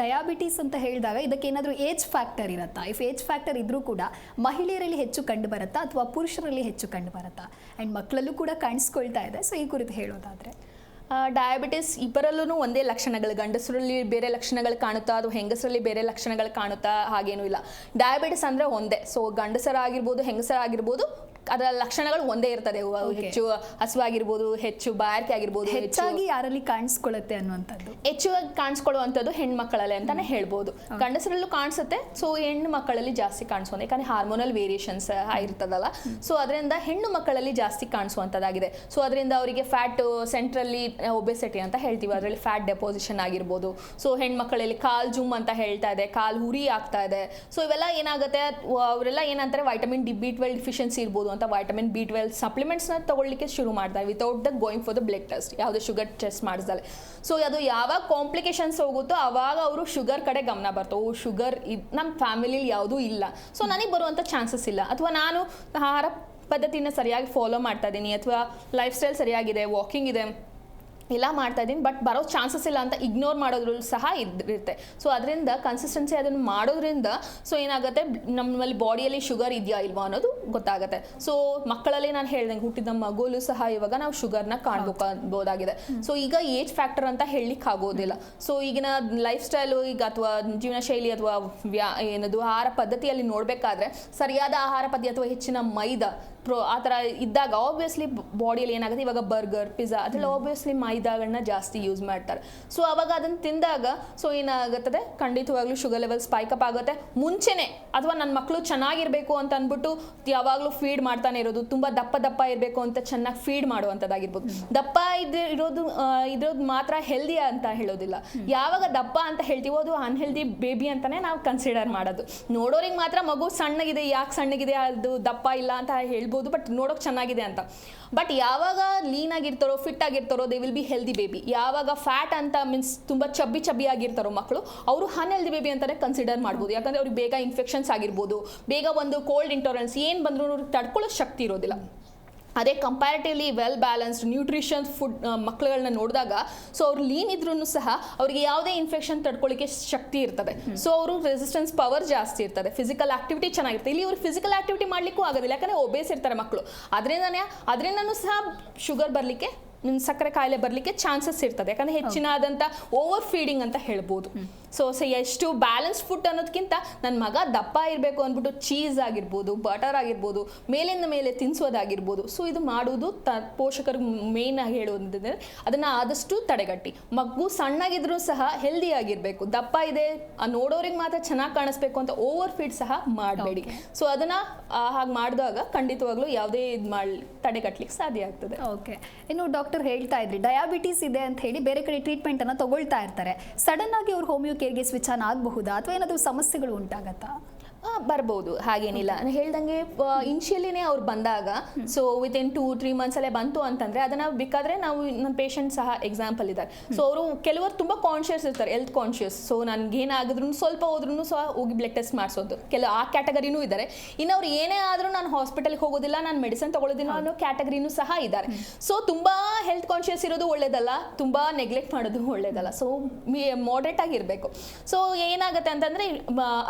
Diabetes ಅಂತ ಹೇಳಿದಾಗ ಇದಕ್ಕೆ ಏನಾದರೂ ಏಜ್ ಫ್ಯಾಕ್ಟರ್ ಇರುತ್ತಾ? ಇಫ್ ಏಜ್ ಫ್ಯಾಕ್ಟರ್ ಇದ್ರೂ ಕೂಡ ಮಹಿಳೆಯರಲ್ಲಿ ಹೆಚ್ಚು ಕಂಡು ಬರುತ್ತಾ ಅಥವಾ ಪುರುಷರಲ್ಲಿ ಹೆಚ್ಚು ಕಂಡು ಬರುತ್ತಾ? ಆ್ಯಂಡ್ ಮಕ್ಕಳಲ್ಲೂ ಕೂಡ ಕಾಣಿಸ್ಕೊಳ್ತಾ ಇದೆ. ಸೊ ಈ ಕುರಿತು ಹೇಳೋದಾದರೆ. ಡಯಾಬಿಟಿಸ್ ಇಬ್ಬರಲ್ಲೂ ಒಂದೇ ಲಕ್ಷಣಗಳು. ಗಂಡಸರಲ್ಲಿ ಬೇರೆ ಲಕ್ಷಣಗಳು ಕಾಣುತ್ತಾ, ಅಥವಾ ಹೆಂಗಸರಲ್ಲಿ ಬೇರೆ ಲಕ್ಷಣಗಳು ಕಾಣುತ್ತಾ, ಹಾಗೇನೂ ಇಲ್ಲ. ಡಯಾಬಿಟಿಸ್ ಅಂದರೆ ಒಂದೇ. ಸೊ ಗಂಡಸರಾಗಿರ್ಬೋದು, ಹೆಂಗಸರಾಗಿರ್ಬೋದು ಅದರ ಲಕ್ಷಣಗಳು ಒಂದೇ ಇರ್ತದೆ. ಹೆಚ್ಚು ಹಸುವಾಗಿರ್ಬೋದು ಹೆಚ್ಚು ಬಾಯಾರಿಕೆ ಆಗಿರ್ಬೋದು ಹೆಚ್ಚಾಗಿ ಯಾರಲ್ಲಿ ಕಾಣಿಸ್ಕೊಳ್ಳುತ್ತೆ ಅನ್ನುವಂಥದ್ದು? ಹೆಚ್ಚಾಗಿ ಕಾಣಿಸ್ಕೊಳ್ಳುವಂಥದ್ದು ಹೆಣ್ಮಕ್ಕಳಲ್ಲಿ ಅಂತಾನೆ ಹೇಳ್ಬೋದು. ಗಂಡಸರಲ್ಲೂ ಕಾಣಿಸುತ್ತೆ. ಸೊ ಹೆಣ್ಣು ಮಕ್ಕಳಲ್ಲಿ ಜಾಸ್ತಿ ಕಾಣಿಸೋದು ಯಾಕಂದ್ರೆ ಹಾರ್ಮೋನಲ್ ವೇರಿಯೇಷನ್ಸ್ ಇರ್ತದಲ್ಲ ಸೊ ಅದರಿಂದ ಹೆಣ್ಣು ಮಕ್ಕಳಲ್ಲಿ ಜಾಸ್ತಿ ಕಾಣಿಸುವಂಥದ್ದಾಗಿದೆ. ಸೊ ಅದರಿಂದ ಅವರಿಗೆ ಫ್ಯಾಟ್ ಸೆಂಟ್ರಲ್ಲಿ ಒಬೆಸಿಟಿ ಅಂತ ಹೇಳ್ತೀವಿ. ಅದರಲ್ಲಿ ಫ್ಯಾಟ್ ಡೆಪೋಸಿಷನ್ ಆಗಿರ್ಬೋದು. ಸೊ ಹೆಣ್ಮಕ್ಕಳಲ್ಲಿ ಕಾಲ್ ಜುಮ್ ಅಂತ ಹೇಳ್ತಾ ಇದೆ. ಕಾಲ್ ಹುರಿ ಆಗ್ತಾ ಇದೆ. ಸೊ ಇವೆಲ್ಲ ಏನಾಗುತ್ತೆ? ಅವರೆಲ್ಲ ಏನಂತಾರೆ? Vitamin D B twelve deficiency ಇರ್ಬೋದು ಅಂತ ವೈಟಮಿನ್ ಬಿ ಟ್ವೆಲ್ ಸಪ್ಲಿಮೆಂಟ್ಸ್ನ ತಗೊಳ್ಳಿಕ್ಕೆ ಶುರು ಮಾಡ್ತಾರೆ without the going for the blood test ಯಾವುದೇ ಶುಗರ್ ಟೆಸ್ಟ್ ಮಾಡಿಸ್ದಲ್ಲ ಸೊ ಅದು ಯಾವಾಗ ಕಾಂಪ್ಲಿಕೇಶನ್ಸ್ ಹೋಗುತ್ತೋ ಅವಾಗ ಅವರು ಶುಗರ್ ಕಡೆ ಗಮನ ಬರ್ತವೆ ಓ ಶುಗರ್ ಇದು ನಮ್ಮ ಫ್ಯಾಮಿಲಿಲಿ ಯಾವುದೂ ಇಲ್ಲ. ಸೊ ನನಗೆ ಬರುವಂಥ ಚಾನ್ಸಸ್ ಇಲ್ಲ. ಅಥವಾ ನಾನು ಆಹಾರ ಪದ್ಧತಿನ ಸರಿಯಾಗಿ ಫಾಲೋ ಮಾಡ್ತಾ ಇದ್ದೀನಿ ಅಥವಾ ಲೈಫ್ ಸ್ಟೈಲ್ ಸರಿಯಾಗಿದೆ ವಾಕಿಂಗ್ ಇದೆ, ಎಲ್ಲ ಮಾಡ್ತಾ ಇದ್ದೀನಿ ಬಟ್ ಬರೋ ಚಾನ್ಸಸ್ ಇಲ್ಲ ಅಂತ ಇಗ್ನೋರ್ ಮಾಡೋದ್ರಲ್ಲೂ ಸಹ ಇದ್ದಿರುತ್ತೆ ಸೊ ಅದರಿಂದ ಕನ್ಸಿಸ್ಟೆನ್ಸಿ ಅದನ್ನು ಮಾಡೋದ್ರಿಂದ ಸೊ ಏನಾಗುತ್ತೆ, ನಮ್ಮಲ್ಲಿ ಬಾಡಿಯಲ್ಲಿ ಶುಗರ್ ಇದೆಯಾ ಇಲ್ವಾ ಅನ್ನೋದು ಗೊತ್ತಾಗುತ್ತೆ. ಸೊ ಮಕ್ಕಳಲ್ಲಿ ನಾನು ಹೇಳ್ದಂಗೆ ಹುಟ್ಟಿದ ಮಗುಲು ಸಹ ಇವಾಗ ನಾವು ಶುಗರ್ನ ಕಾಣ್ಬೋದಾಗಿದೆ. ಸೊ ಈಗ ಏಜ್ ಫ್ಯಾಕ್ಟರ್ ಅಂತ ಹೇಳಲಿಕ್ಕೆ ಆಗೋದಿಲ್ಲ. ಸೊ ಈಗಿನ ಲೈಫ್ ಸ್ಟೈಲು ಈಗ ಅಥವಾ ಜೀವನ ಶೈಲಿ ಅಥವಾ ವ್ಯಾ ಏನದು ಆಹಾರ ಪದ್ಧತಿಯಲ್ಲಿ ನೋಡಬೇಕಾದ್ರೆ ಸರಿಯಾದ ಆಹಾರ ಪದ್ಧತಿ ಅಥವಾ ಹೆಚ್ಚಿನ ಮೈದಾ ಪ್ರೋ ಆ ಥರ ಇದ್ದಾಗ ಆಬ್ವಿಯಸ್ಲಿ ಬಾಡಿಯಲ್ಲಿ ಏನಾಗುತ್ತೆ? ಇವಾಗ ಬರ್ಗರ್ ಪಿಜ್ಜಾ ಅದ್ರಲ್ಲಿ ಆಬ್ವಿಯಸ್ಲಿ ಮೈದಾಗಳನ್ನ ಜಾಸ್ತಿ ಯೂಸ್ ಮಾಡ್ತಾರೆ. ಸೊ ಅವಾಗ ಅದನ್ನು ತಿಂದಾಗ ಸೊ ಏನಾಗುತ್ತದೆ? ಖಂಡಿತವಾಗ್ಲೂ ಶುಗರ್ ಲೆವೆಲ್ ಸ್ಪೈಕಪ್ ಆಗುತ್ತೆ. ಮುಂಚೆನೆ ಅಥವಾ ನನ್ನ ಮಕ್ಕಳು ಚೆನ್ನಾಗಿರಬೇಕು ಅಂತ ಅಂದ್ಬಿಟ್ಟು ಯಾವಾಗಲೂ ಫೀಡ್ ಮಾಡ್ತಾನೆ ಇರೋದು, ತುಂಬಾ ದಪ್ಪ ದಪ್ಪ ಇರಬೇಕು ಅಂತ ಚೆನ್ನಾಗಿ ಫೀಡ್ ಮಾಡುವಂಥದ್ದಾಗಿರ್ಬೋದು. ದಪ್ಪ ಇದ್ರೋದು ಇರೋದು ಮಾತ್ರ ಹೆಲ್ದಿ ಅಂತ ಹೇಳೋದಿಲ್ಲ. ಯಾವಾಗ ದಪ್ಪ ಅಂತ ಹೇಳ್ತೀವೋ ಅದು ಅನ್ಹೆಲ್ದಿ ಬೇಬಿ ಅಂತಾನೆ ನಾವು ಕನ್ಸಿಡರ್ ಮಾಡೋದು. ನೋಡೋರಿಗೆ ಮಾತ್ರ ಮಗು ಸಣ್ಣಗಿದೆ, ಯಾಕೆ ಸಣ್ಣಗಿದೆ, ಅದು ದಪ್ಪ ಇಲ್ಲ ಅಂತ ಹೇಳ್ಬೋದು ಬಟ್ ನೋಡೋಕೆ ಚೆನ್ನಾಗಿದೆ ಅಂತ. ಬಟ್ ಯಾವಾಗ ಲೀನ್ ಆಗಿರ್ತಾರೋ fit ಆಗಿರ್ತಾರೋ they will be healthy baby ಯಾವಾಗ ಫ್ಯಾಟ್ ಅಂತ ಮೀನ್ಸ್ ತುಂಬ ಚಬ್ಬಿ ಚಬ್ಬಿ ಆಗಿರ್ತಾರೋ ಮಕ್ಕಳು ಅವರು ಅನ್ಹೆಲ್ದಿ ಬೇಬಿ ಅಂತಾನೆ ಕನ್ಸಿಡರ್ ಮಾಡ್ಬೋದು. ಯಾಕಂದ್ರೆ ಅವ್ರಿಗೆ ಬೇಗ ಇನ್ಫೆಕ್ಷನ್ಸ್ ಆಗಿರ್ಬೋದು, ಬೇಗ ಒಂದು ಕೋಲ್ಡ್ ಇಂಟೋರೆನ್ಸ್ ಏನು ಬಂದರೂ ಅವ್ರಿಗೆ ತಡ್ಕೊಳ್ಳೋ ಶಕ್ತಿ ಇರೋದಿಲ್ಲ. ಅದೇ comparatively well balanced nutrition food ಮಕ್ಕಳುಗಳನ್ನ ನೋಡಿದಾಗ ಸೊ ಅವ್ರು ಲೀನ್ ಇದ್ರೂ ಸಹ ಅವರಿಗೆ ಯಾವುದೇ ಇನ್ಫೆಕ್ಷನ್ ತಡ್ಕೊಳ್ಳಿಕ್ಕೆ ಶಕ್ತಿ ಇರ್ತದೆ. ಸೊ ಅವರು ರೆಸಿಸ್ಟೆನ್ಸ್ ಪವರ್ ಜಾಸ್ತಿ ಇರ್ತದೆ. ಫಿಸಿಕಲ್ ಆಕ್ಟಿವಿಟಿ ಚೆನ್ನಾಗಿರುತ್ತೆ. ಇಲ್ಲಿ ಇವರು ಫಿಸಿಕಲ್ ಆಕ್ಟಿವಿಟಿ ಮಾಡಲಿಕ್ಕೂ ಆಗೋದಿಲ್ಲ. ಯಾಕಂದರೆ ಒಬೇಸ್ ಇರ್ತಾರೆ ಮಕ್ಕಳು ಅದರಿಂದನೇ ಅದರಿಂದನೂ ಸಹ ಶುಗರ್ ಬರಲಿಕ್ಕೆ ಸಕ್ಕರೆ ಕಾಯಿಲೆ ಬರಲಿಕ್ಕೆ ಚಾನ್ಸಸ್ ಇರ್ತದೆ. ಯಾಕಂದ್ರೆ ಹೆಚ್ಚಿನಾದಂಥ ಓವರ್ ಫೀಡಿಂಗ್ ಅಂತ ಹೇಳ್ಬೋದು. ಸೊ ಸೊ ಎಷ್ಟು ಬ್ಯಾಲೆನ್ಸ್ ಫುಡ್ ಅನ್ನೋದಕ್ಕಿಂತ ನನ್ನ ಮಗ ದಪ್ಪ ಇರಬೇಕು ಅಂದ್ಬಿಟ್ಟು ಚೀಸ್ ಆಗಿರ್ಬೋದು ಬಟರ್ ಆಗಿರ್ಬೋದು ಮೇಲಿಂದ ಮೇಲೆ ತಿನ್ನಿಸೋದಾಗಿರ್ಬೋದು ಸೊ ಇದು ಮಾಡುವುದು ತ ಪೋಷಕರು ಮೇನ್ ಆಗಿ ಹೇಳೋದಂದ್ರೆ ಅದನ್ನು ಆದಷ್ಟು ತಡೆಗಟ್ಟಿ. ಮಗು ಸಣ್ಣಗಿದ್ರೂ ಸಹ ಹೆಲ್ದಿ ಆಗಿರಬೇಕು. ದಪ್ಪ ಇದೆ ಆ ನೋಡೋರಿಗೆ ಮಾತ್ರ ಚೆನ್ನಾಗಿ ಕಾಣಿಸ್ಬೇಕು ಅಂತ ಓವರ್ ಫೀಡ್ ಸಹ ಮಾಡಬೇಡಿ. ಸೊ ಅದನ್ನು ಹಾಗೆ ಮಾಡಿದಾಗ ಖಂಡಿತವಾಗ್ಲೂ ಯಾವುದೇ ಇದು ಮಾಡಿ ತಡೆಗಟ್ಟಲಿಕ್ಕೆ ಸಾಧ್ಯ ಆಗ್ತದೆ. ಓಕೆ ಇನ್ನು ಡಾಕ್ಟರ್ ಹೇಳ್ತಾ ಇದ್ರಿ ಡಯಾಬಿಟೀಸ್ ಇದೆ ಅಂತ ಹೇಳಿ ಬೇರೆ ಕಡೆ ಟ್ರೀಟ್ಮೆಂಟ್ ಅನ್ನ ತಗೊಳ್ತಾ ಇರ್ತಾರೆ. ಸಡನ್ ಆಗಿ ಅವ್ರು ಹೋಮಿಯೋ ಕೇರ್ಗೆ ಸ್ವಿಚ್ ಆನ್ ಆಗಬಹುದಾ? ಅಥವಾ ಏನಾದರೂ ಸಮಸ್ಯೆಗಳು ಉಂಟಾಗತ್ತಾ? ಬರ್ಬೋದು ಹಾಗೇನಿಲ್ಲ. ನಾನು ಹೇಳ್ದಂಗೆ ಇನ್ಷಿಯಲಿನೇ ಅವ್ರು ಬಂದಾಗ so with in two three ಮಂತ್ಸಲ್ಲೇ ಬಂತು ಅಂತಂದ್ರೆ ಅದನ್ನ ಬೇಕಾದ್ರೆ ನಾವು ನಮ್ಮ ಪೇಷಂಟ್ ಸಹ ಎಕ್ಸಾಂಪಲ್ ಇದ್ದಾರೆ. ಸೊ ಅವರು ಕೆಲವರು ತುಂಬ ಕಾನ್ಷಿಯಸ್ ಇರ್ತಾರೆ ಹೆಲ್ತ್ ಕಾನ್ಷಿಯಸ್ ಸೊ ನನಗೇನಾಗಿದ್ರು ಸ್ವಲ್ಪ ಹೋದ್ರೂ ಸಹ ಹೋಗಿ ಬ್ಲಡ್ ಟೆಸ್ಟ್ ಮಾಡಿಸೋದು. ಕೆಲವು ಆ ಕ್ಯಾಟಗರಿನೂ ಇದ್ದಾರೆ ಇನ್ನು ಅವ್ರು ಏನೇ ಆದರೂ ನಾನು ಹಾಸ್ಪಿಟಲ್ಗೆ ಹೋಗೋದಿಲ್ಲ ನಾನು ಮೆಡಿಸಿನ್ ತಗೊಳ್ಳೋದಿಲ್ಲ ಅನ್ನೋ ಕ್ಯಾಟಗರಿನೂ ಸಹ ಇದ್ದಾರೆ. ಸೊ ತುಂಬಾ ಹೆಲ್ತ್ ಕಾನ್ಷಿಯಸ್ ಇರೋದು ಒಳ್ಳೇದಲ್ಲ ತುಂಬಾ ನೆಗ್ಲೆಕ್ಟ್ ಮಾಡೋದು ಒಳ್ಳೇದಲ್ಲ. ಸೊ ಮಾಡರೇಟ್ ಆಗಿರಬೇಕು. ಸೊ ಏನಾಗುತ್ತೆ ಅಂತಂದ್ರೆ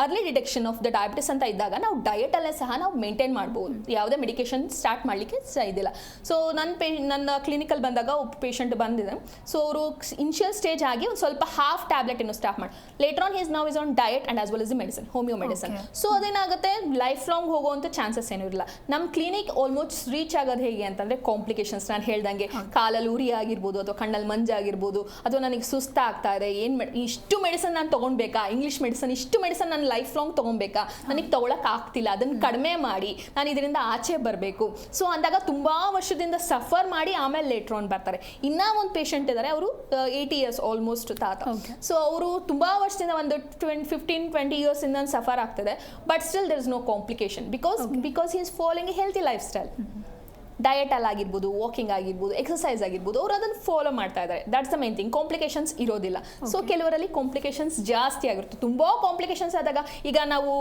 early detection of the diabetes ಅಂತ ಇದ್ದಾಗ ನಾವು ಡಯಟ್ ಅಲ್ಲೇ ಸಹ ನಾವು ಮೇಂಟೈನ್ ಮಾಡ್ಬೋದು. ಯಾವುದೇ ಮೆಡಿಕೇಶನ್ ಸ್ಟಾರ್ಟ್ ಮಾಡಲಿಕ್ಕೆ ಇದಿಲ್ಲ. ಸೊ ನನ್ನ ಪೇ ನನ್ನ ಕ್ಲಿನಿಕಲ್ ಬಂದಾಗ ಒಬ್ಬ ಪೇಷಂಟ್ ಬಂದಿದೆ. ಸೊ ಅವರು ಇನ್ಷಿಯಲ್ ಸ್ಟೇಜ್ ಆಗಿ ಒಂದು ಸ್ವಲ್ಪ ಹಾಫ್ ಟ್ಯಾಬ್ಲೆಟ್ ಇನ್ನು ಸ್ಟಾರ್ಟ್ ಮಾಡಿ later on his now is on diet and as well is medicine homeo medicine. So ಅದೇನಾಗುತ್ತೆ? ಲೈಫ್ ಲಾಂಗ್ ಹೋಗುವಂಥ ಚಾನ್ಸಸ್ ಏನೂ ಇರಲ್ಲ. ನಮ್ಮ ಕ್ಲಿನಿಕ್ ಆಲ್ಮೋಸ್ಟ್ ರೀಚ್ ಆಗೋದು ಹೇಗೆ ಅಂತಂದ್ರೆ ಕಾಂಪ್ಲಿಕೇಶನ್ಸ್ ನಾನು ಹೇಳ್ದಂಗೆ ಕಾಲಲ್ಲಿ ಉರಿ ಆಗಿರ್ಬೋದು ಅಥವಾ ಕಣ್ಣಲ್ಲಿ ಮಂಜಾಗಿರ್ಬೋದು ಅಥವಾ ನನಗೆ ಸುಸ್ತಾಗ್ತಾ ಇದೆ ಏನು ಇಷ್ಟು ಮೆಡಿಸನ್ ನಾನು ತೊಗೊಳ್ಬೇಕಾ ಇಂಗ್ಲೀಷ್ ಮೆಡಿಸನ್ ಇಷ್ಟು ಮೆಡಿಸನ್ ನಾನು ಲೈಫ್ ಲಾಂಗ್ ತೊಗೊಬೇಕಾ? ನನಗೆ ತಗೊಳಕ್ ಆಗ್ತಿಲ್ಲ ಅದನ್ನ ಕಡಿಮೆ ಮಾಡಿ ನಾನು ಇದರಿಂದ ಆಚೆ ಬರಬೇಕು. ಸೊ ಅಂದಾಗ ತುಂಬಾ ವರ್ಷದಿಂದ ಸಫರ್ ಮಾಡಿ ಆಮೇಲೆ ಲೇಟರ್ ಆನ್ ಬರ್ತಾರೆ. ಇನ್ನ ಒಂದು ಪೇಷಂಟ್ ಇದ್ದಾರೆ ಅವರು ಏಯ್ಟಿ ಇಯರ್ಸ್ ಆಲ್ಮೋಸ್ಟ್ ತಾತ. ಸೊ ಅವರು ತುಂಬಾ ವರ್ಷದಿಂದ ಒಂದು ಟ್ವೆಂಟಿ ಫಿಫ್ಟೀನ್ ಟ್ವೆಂಟಿ ಇಯರ್ಸ್ ಇಂದ ಸಫರ್ ಆಗ್ತದೆ but still there is no complication because because he is following healthy life style diet ಅಲ್ಲಿ ಆಗಿರ್ಬೋದು ವಾಕಿಂಗ್ ಆಗಿರ್ಬೋದು ಎಕ್ಸಸೈಸ್ ಆಗಿರ್ಬೋದು ಅವ್ರು ಅದನ್ನು ಫಾಲೋ ಮಾಡ್ತಾ ಇದ್ದಾರೆ that's the main thing complications ಇರೋದಿಲ್ಲ. ಸೊ ಕೆಲವರಲ್ಲಿ ಕಾಂಪ್ಲಿಕೇಶನ್ಸ್ ಜಾಸ್ತಿ ಆಗಿರುತ್ತೆ. ತುಂಬ ಕಾಂಪ್ಲಿಕೇಶನ್ಸ್ ಆದಾಗ ಈಗ ನಾವು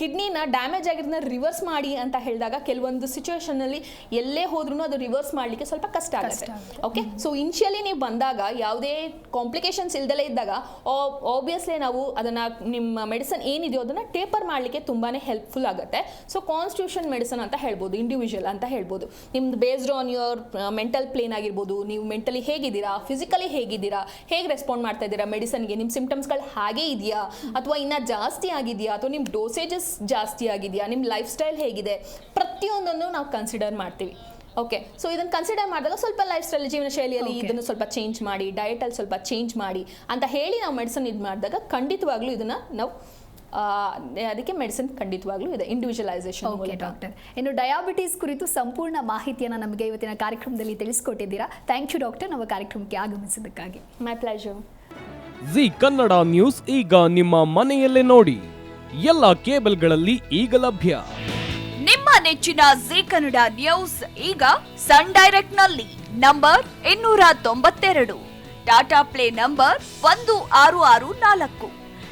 ಕಿಡ್ನಿನ ಡ್ಯಾಮೇಜ್ ಆಗಿರೋದನ್ನ ರಿವರ್ಸ್ ಮಾಡಿ ಅಂತ ಹೇಳಿದಾಗ ಕೆಲವೊಂದು ಸಿಚುವೇಶನಲ್ಲಿ ಎಲ್ಲೇ ಹೋದ್ರೂ ಅದು ರಿವರ್ಸ್ ಮಾಡಲಿಕ್ಕೆ ಸ್ವಲ್ಪ ಕಷ್ಟ ಆಗುತ್ತೆ. ಓಕೆ ಸೊ ಇನ್ಷಿಯಲಿ ನೀವು ಬಂದಾಗ ಯಾವುದೇ ಕಾಂಪ್ಲಿಕೇಶನ್ಸ್ ಇಲ್ದಲೇ ಇದ್ದಾಗ ಆಬ್ವಿಯಸ್ಲಿ ನಾವು ಅದನ್ನ ನಿಮ್ಮ ಮೆಡಿಸನ್ ಏನಿದೆಯೋ ಅದನ್ನ ಟೇಪರ್ ಮಾಡಲಿಕ್ಕೆ ತುಂಬಾನೇ ಹೆಲ್ಪ್ಫುಲ್ ಆಗುತ್ತೆ. ಸೊ ಕಾನ್ಸ್ಟಿಟ್ಯೂಷನ್ ಮೆಡಿಸನ್ ಅಂತ ಹೇಳ್ಬೋದು ಇಂಡಿವಿಜುವಲ್ ಅಂತ ಹೇಳ್ಬೋದು. ನಿಮ್ದು based on your mental plane ಆಗಿರ್ಬೋದು ನೀವು ಮೆಂಟಲಿ ಹೇಗಿದ್ದೀರಾ ಫಿಸಿಕಲಿ ಹೇಗಿದ್ದೀರಾ ಹೇಗೆ ರೆಸ್ಪಾಂಡ್ ಮಾಡ್ತಾ ಇದ್ದೀರಾ ಮೆಡಿಸನ್ಗೆ ನಿಮ್ಮ ಸಿಂಪ್ಟಮ್ಸ್ಗಳು ಹಾಗೆ ಇದೆಯಾ ಅಥವಾ ಇನ್ನೂ ಜಾಸ್ತಿ ಆಗಿದೆಯಾ ಅಥವಾ ನಿಮ್ಮ ಡೋಸೇಜಸ್ ಜಾಸ್ತಿ ಆಗಿದೆಯಾ ನಿಮ್ಮ ಲೈಫ್ ಸ್ಟೈಲ್ ಹೇಗಿದೆ ಪ್ರತಿಯೊಂದನ್ನು ನಾವು ಕನ್ಸಿಡರ್ ಮಾಡ್ತೀವಿ ಓಕೆ ಸೊ ಇದನ್ನು ಕನ್ಸಿಡರ್ ಮಾಡಿದಾಗ ಸ್ವಲ್ಪ ಲೈಫ್ ಸ್ಟೈಲ್ ಜೀವನ ಶೈಲಿಯಲ್ಲಿ. ಇದನ್ನು ಸ್ವಲ್ಪ ಚೇಂಜ್ ಮಾಡಿ ಡಯಟಲ್ಲಿ ಸ್ವಲ್ಪ ಚೇಂಜ್ ಮಾಡಿ ಅಂತ ಹೇಳಿ ನಾವು ಮೆಡಿಸನ್ ಇದು ಮಾಡಿದಾಗ ಖಂಡಿತವಾಗ್ಲೂ ಇದನ್ನು ನಾವು ಅದಕ್ಕೆ ಮೆಡಿಸಿನ್ ಖಂಡಿತವಾಗ್ಲೂ ಇದೆ ಇಂಡಿವಿಜುವಲೈಸೇಷನ್ ಓಕೆ ಡಾಕ್ಟರ್ ಇನ್ನು ಡಯಾಬಿಟೀಸ್ ಕುರಿತು ಸಂಪೂರ್ಣ ಮಾಹಿತಿಯನ್ನು ನಮಗೆ ಇವತ್ತಿನ ಕಾರ್ಯಕ್ರಮದಲ್ಲಿ ತಿಳಿಸ್ಕೊಟ್ಟಿದ್ದೀರಾ. ಥ್ಯಾಂಕ್ ಯು ಡಾಕ್ಟರ್ ನಮ್ಮ ಕಾರ್ಯಕ್ರಮಕ್ಕೆ ಆಗಮಿಸಿದ್ದಕ್ಕಾಗಿ my pleasure Zee Kannada news ಈಗ ನಿಮ್ಮ ಮನೆಯಲ್ಲೇ ನೋಡಿ. ಎಲ್ಲ ಕೇಬಲ್ಗಳಲ್ಲಿ ಈಗ ಲಭ್ಯ. ನಿಮ್ಮ ನೆಚ್ಚಿನ ಜಿ ಕನ್ನಡ ನ್ಯೂಸ್ ಈಗ ಸನ್ ಡೈರೆಕ್ಟ್ನಲ್ಲಿ ನಂಬರ್ ಇನ್ನೂರ ತೊಂಬತ್ತೆರಡು. ಟಾಟಾ ಪ್ಲೇ ನಂಬರ್ ಒಂದು ಆರು ಆರು ನಾಲ್ಕು.